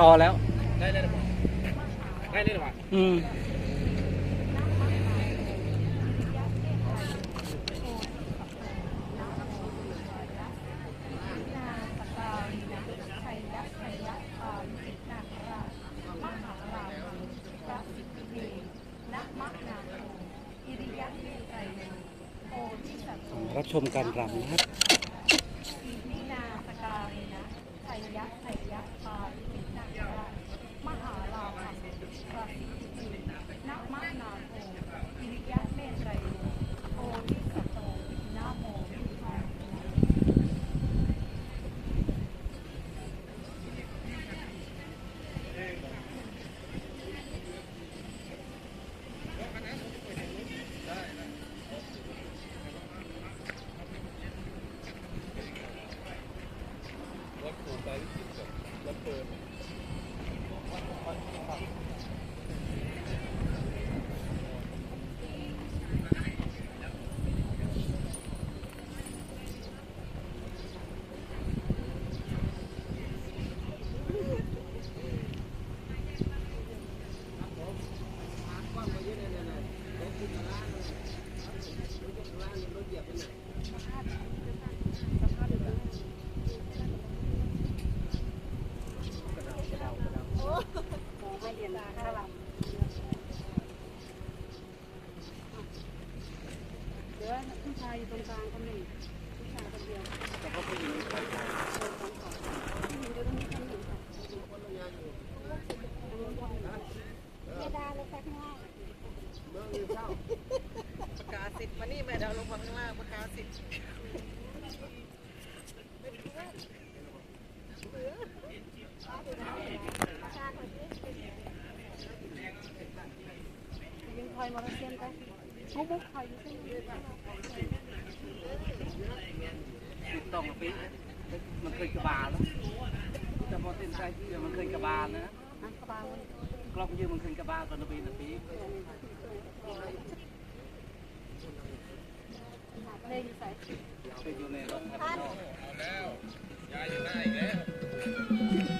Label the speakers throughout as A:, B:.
A: ต่อแล้ว
B: ได้ได้หรือเปล่าได้เลยหรือเปล่า
A: อืมรับชมการรำนะครับ
C: นินาสการินะไทยะไทยะปารินาคามหาลาภประสิทธินะมะนาโทอิริยะเมตไตรโอทิสัตโตนะโมวิหาร ให้เรียนข้าลำเดี๋ยวผู้ชายอยู่ตรงกลางคนหนึ่งผู้ชายคนเดียวผู้หญิงอยู่ตรงนี้คนหนึ่งค่ะเมดาเลยค่ะข้างล่าง
D: ประกาศสิทธิ์มานี่แม่เดาลงมาข้างล่างประกาศสิทธิ์
C: ยังคอยมาเซียนกันมุกมุกคอยอยู่เส้นนี้
A: ต้องปีมันเคยกระบาลแล้วแต่พอเต้นใจที่มันเคยกระบาลนะ
C: กระบาล
A: กล้องยืมมันเคยกระบาลตอนปีนปี
C: เลขอยู่ใส่
A: เคยอยู่ในรถครับ
E: สิ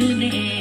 E: तुम्हें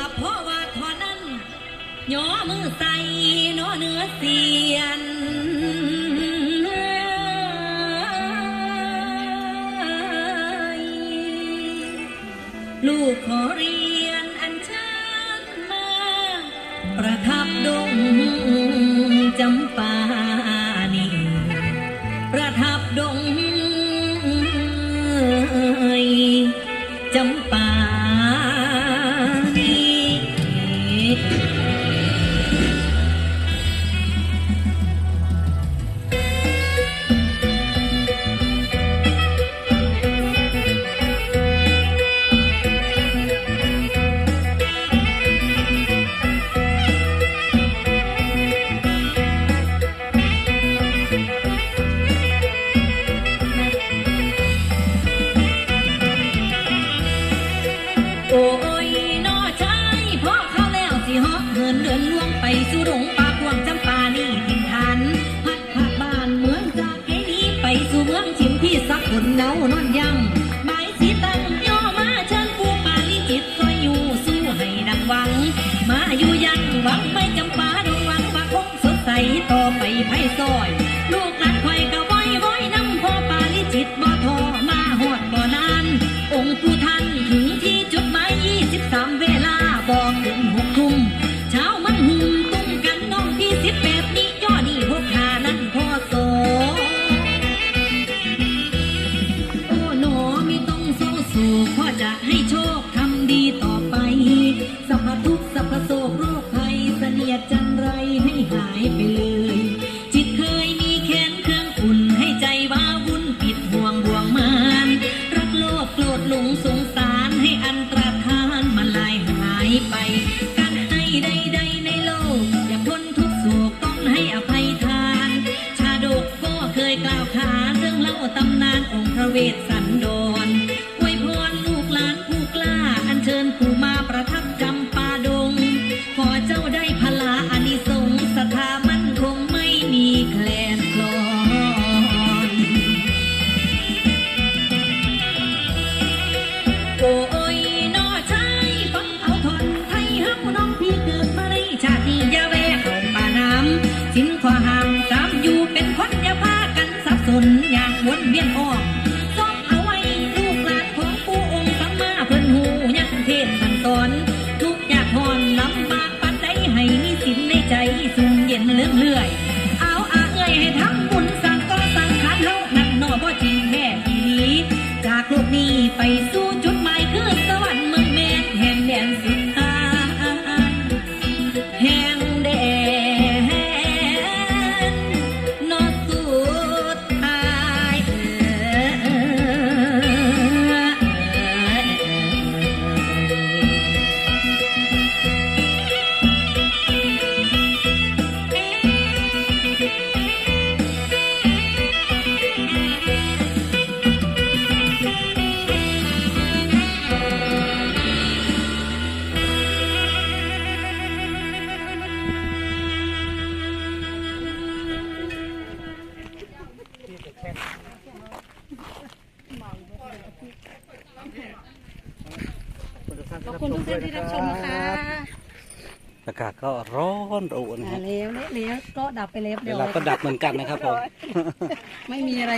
E: หลับเพราะว่าขอนั้นย่อมือใส่นอเนื้อเสียนลูกขอเรียนอันชิญมา ประทับดวง โอ้ยนอชายพอเขาแล้วสิฮอกเหินเดินล่วงไปสู่ดงป่าพวงจำปานี่ถิ่นฐานพัดพัดบ้านเมืองจากไอ้นี้ไปสู่เมืองชิมที่สักคนเนานอนยัง จะให้โชคทำดีต่อไป สัพพทุกสัพพโศกโรคภัยเสนียดจันไรให้หายไปเลย จิตเคยมีแขนเครื่องอุ่นให้ใจว้าวุ่นปิดห่วงบ่วงมาน รักโลภโกรธหลงสงสารให้อันตรธานมันลายหายไป การให้ใดๆในโลก อย่าพ้นทุกโศกต้องให้อภัยทาน ชาดกก็เคยกล่าวขานเรื่องเล่าตำนานองค์พระเวสสัน โอ้ยนอชายฟังเอาทนไทยฮักน้องพี่เกิดมาในชาตินี้อย่าแวะเข้าป่าน้ำสินขอห้ามตามอยู่เป็นคนอย่าพากันสับสนอย่างวนเวียนออกซ้อม คุณทุกท่านที่รับชมนะคะ
A: อากาศก็ร้อนระอุนะ
C: อ่า
A: ฮะ
C: แล้วแล้วแล้วก็ดับไปแล้ว
A: เดี๋ยวเราก็ดับเหมือนกันนะครับผม
C: ไม่มีอะไร